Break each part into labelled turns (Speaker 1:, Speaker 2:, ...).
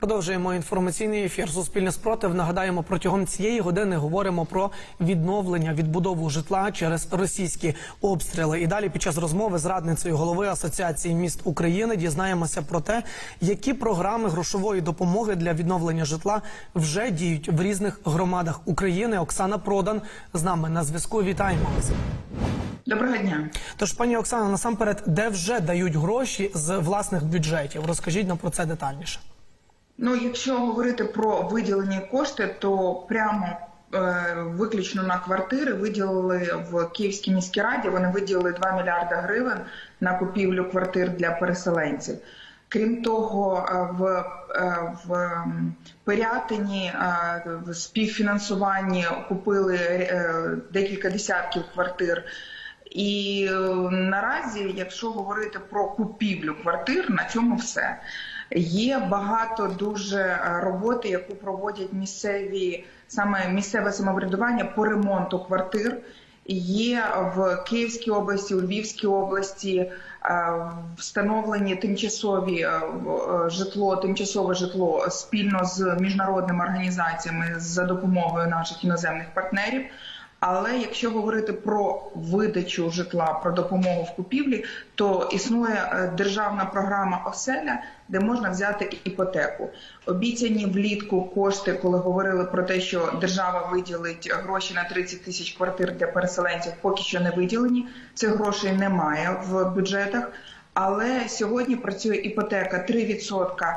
Speaker 1: Продовжуємо інформаційний ефір. Суспільне спротив. Нагадаємо, протягом цієї години говоримо про відновлення відбудову житла через російські обстріли. І далі, під час розмови з радницею голови Асоціації міст України, дізнаємося про те, які програми грошової допомоги для відновлення житла вже діють в різних громадах України. Оксана Продан з нами на зв'язку. Вітаємо вас.
Speaker 2: Доброго дня.
Speaker 1: Тож, пані Оксана, насамперед, де вже дають гроші з власних бюджетів? Розкажіть нам про це детальніше.
Speaker 2: Ну, якщо говорити про виділені кошти, то прямо е, виключно на квартири виділили в Київській міській раді. Вони виділили 2 мільярди гривень на купівлю квартир для переселенців. Крім того, е, в, е, в Пирятині е, в співфінансуванні купили декілька десятків квартир. І наразі, якщо говорити про купівлю квартир, на цьому все. Є багато дуже е, роботи, яку проводять місцеві саме місцеве самоврядування по ремонту квартир. Є в Київській області, у Львівській області е, встановлені тимчасові е, житло, тимчасове житло спільно з міжнародними організаціями за допомогою наших іноземних партнерів. Але якщо говорити про видачу житла, про допомогу в купівлі, то існує е, державна програма оселя, де можна взяти іпотеку. Обіцяні влітку кошти, коли говорили про те, що держава виділить гроші на 30 тисяч квартир для переселенців, поки що не виділені. Цих грошей немає в бюджетах. Але сьогодні працює іпотека 3% е,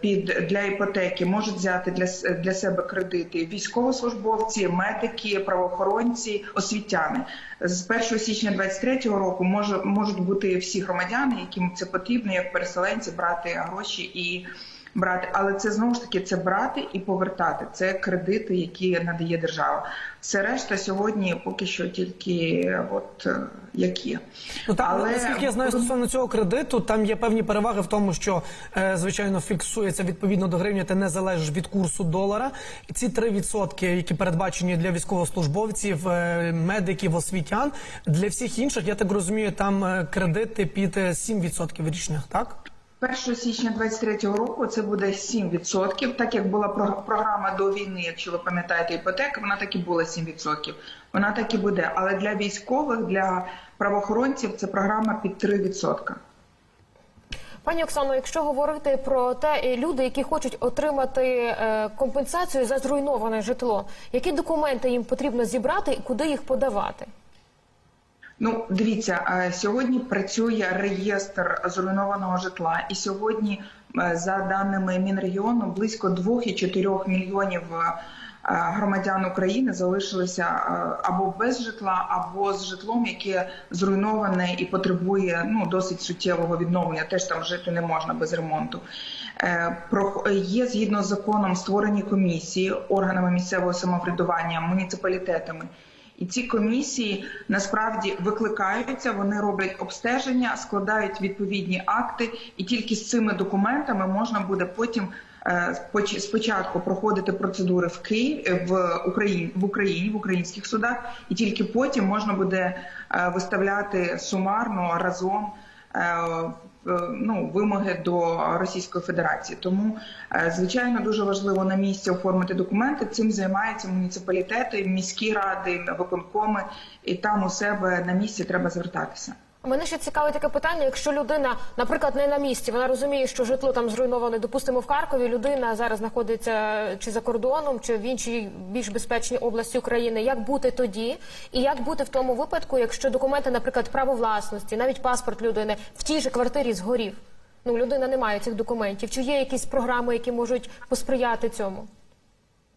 Speaker 2: під для іпотеки можуть взяти для для себе кредити військовослужбовці, медики, правоохоронці, освітяни. З 1 січня 2023 року може можуть бути всі громадяни, яким це потрібно, як переселенці, брати гроші і брати. Але це знову ж таки це брати і повертати. Це кредити, які надає держава. Все решта сьогодні поки що тільки от е, як є.
Speaker 1: Ну там
Speaker 2: Але-
Speaker 1: наскільки я знаю стосовно цього кредиту, там є певні переваги в тому, що е, звичайно фіксується відповідно до гривні, ти не залежиш від курсу долара. Ці 3%, які передбачені для військовослужбовців, е, медиків, освітян, для всіх інших, я так розумію, там е, кредити під е, 7% річних, так?
Speaker 2: 1 січня 2023 року це буде 7%, так як була про- програма до війни, якщо ви пам'ятаєте, іпотека, вона так і була 7%. Вона так і буде. Але для військових, для правоохоронців це програма під 3%.
Speaker 3: Пані Оксано, якщо говорити про те, люди, які хочуть отримати е, компенсацію за зруйноване житло, які документи їм потрібно зібрати і куди їх подавати?
Speaker 2: Ну, дивіться, е, сьогодні працює реєстр зруйнованого житла, і сьогодні, е, за даними Мінрегіону, близько 2,4 мільйонів е, громадян України залишилися або без житла, або з житлом, яке зруйноване і потребує ну досить суттєвого відновлення. Теж там жити не можна без ремонту. Є згідно з законом створені комісії органами місцевого самоврядування, муніципалітетами. І ці комісії насправді викликаються, вони роблять обстеження, складають відповідні акти, і тільки з цими документами можна буде потім е, споч- спочатку проходити процедури в Києві в Україні в Україні в українських судах, і тільки потім можна буде е, виставляти сумарно разом. Е, Ну, вимоги до Російської Федерації, тому е, звичайно дуже важливо на місці оформити документи. Цим займаються муніципалітети, міські ради, виконкоми, і там у себе на місці треба звертатися.
Speaker 3: Мене ще цікавить таке питання. Якщо людина, наприклад, не на місці, вона розуміє, що житло там зруйноване, допустимо, в Харкові. Людина зараз знаходиться чи за кордоном, чи в іншій більш безпечній області України. Як бути тоді? І як бути в тому випадку, якщо документи, наприклад, право власності, навіть паспорт людини в тій же квартирі згорів? Ну, людина не має цих документів. Чи є якісь програми, які можуть посприяти цьому?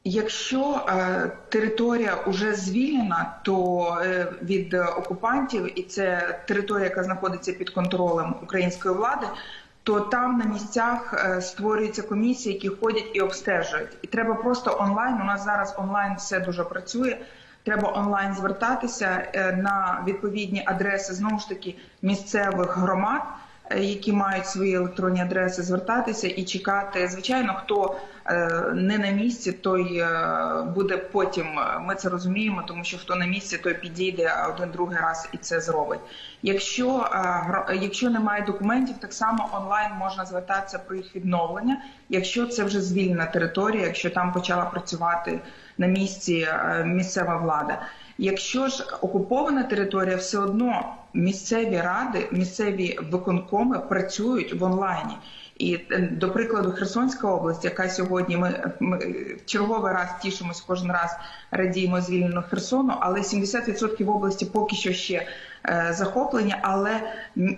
Speaker 2: Якщо е, територія вже звільнена, то е, від окупантів, і це територія, яка знаходиться під контролем української влади, то там на місцях е, створюються комісії, які ходять і обстежують. І треба просто онлайн. У нас зараз онлайн все дуже працює. Треба онлайн звертатися на відповідні адреси знову ж таки місцевих громад. Е, які мають свої електронні адреси, звертатися і чекати. Звичайно, хто е, не на місці, той е, буде потім. Ми це розуміємо, тому що хто на місці, той підійде один другий раз і це зробить. Якщо якщо немає документів, так само онлайн можна звертатися про їх відновлення. Якщо це вже звільнена територія, якщо там почала працювати на місці місцева влада. Якщо ж окупована територія, все одно місцеві ради, місцеві виконкоми працюють в онлайні. І е, до прикладу, Херсонська область, яка сьогодні ми, ми черговий раз тішимось, кожен раз радіємо звільнену Херсону, але 70% в області поки що ще е, захоплення, але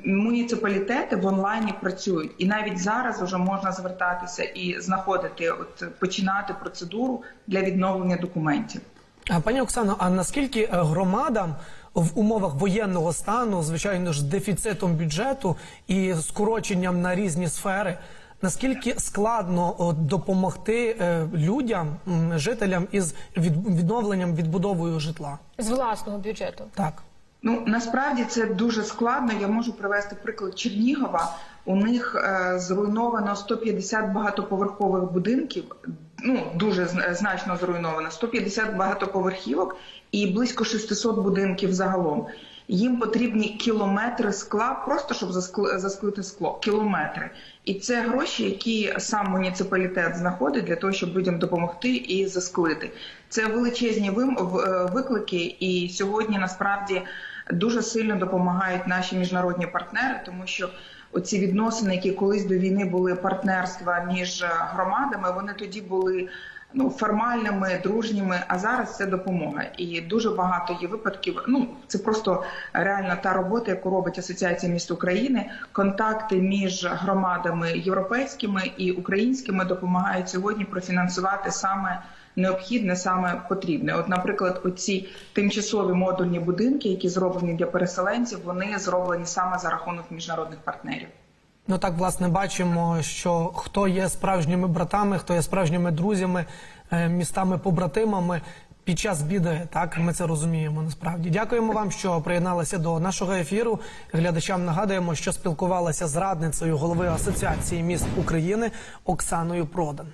Speaker 2: муніципалітети в онлайні працюють, і навіть зараз вже можна звертатися і знаходити, от починати процедуру для відновлення документів.
Speaker 1: Пані Оксано, а наскільки е, громадам в умовах воєнного стану, звичайно ж, дефіцитом бюджету і скороченням на різні сфери, наскільки складно допомогти е, людям, жителям із від- відновленням відбудовою житла?
Speaker 3: З власного бюджету.
Speaker 1: Так.
Speaker 2: Ну насправді це дуже складно. Я можу привести приклад Чернігова. У них е, зруйновано 150 багатоповерхових будинків. Ну дуже значно зруйновано 150 багатоповерхівок і близько 600 будинків загалом. Їм потрібні кілометри скла, просто щоб заскли- засклити скло. Кілометри, і це гроші, які сам муніципалітет знаходить для того, щоб людям допомогти і засклити. Це величезні е, виклики, і сьогодні насправді дуже сильно допомагають наші міжнародні партнери, тому що оці відносини, які колись до війни були партнерства між е, громадами, вони тоді були. Ну, формальними, дружніми, а зараз це допомога. І дуже багато є випадків. Ну, це просто реальна та робота, яку робить Асоціація міст України. Контакти між громадами європейськими і українськими допомагають сьогодні профінансувати саме необхідне, саме потрібне. От, наприклад, оці тимчасові модульні будинки, які зроблені для переселенців, вони зроблені саме за рахунок міжнародних партнерів.
Speaker 1: Ну так, власне, бачимо, що хто є справжніми братами, хто є справжніми друзями, е, містами побратимами під час біди. Так, ми це розуміємо насправді. Дякуємо вам, що приєдналися до нашого ефіру. Глядачам нагадуємо, що спілкувалися з радницею голови Асоціації міст України Оксаною Продан.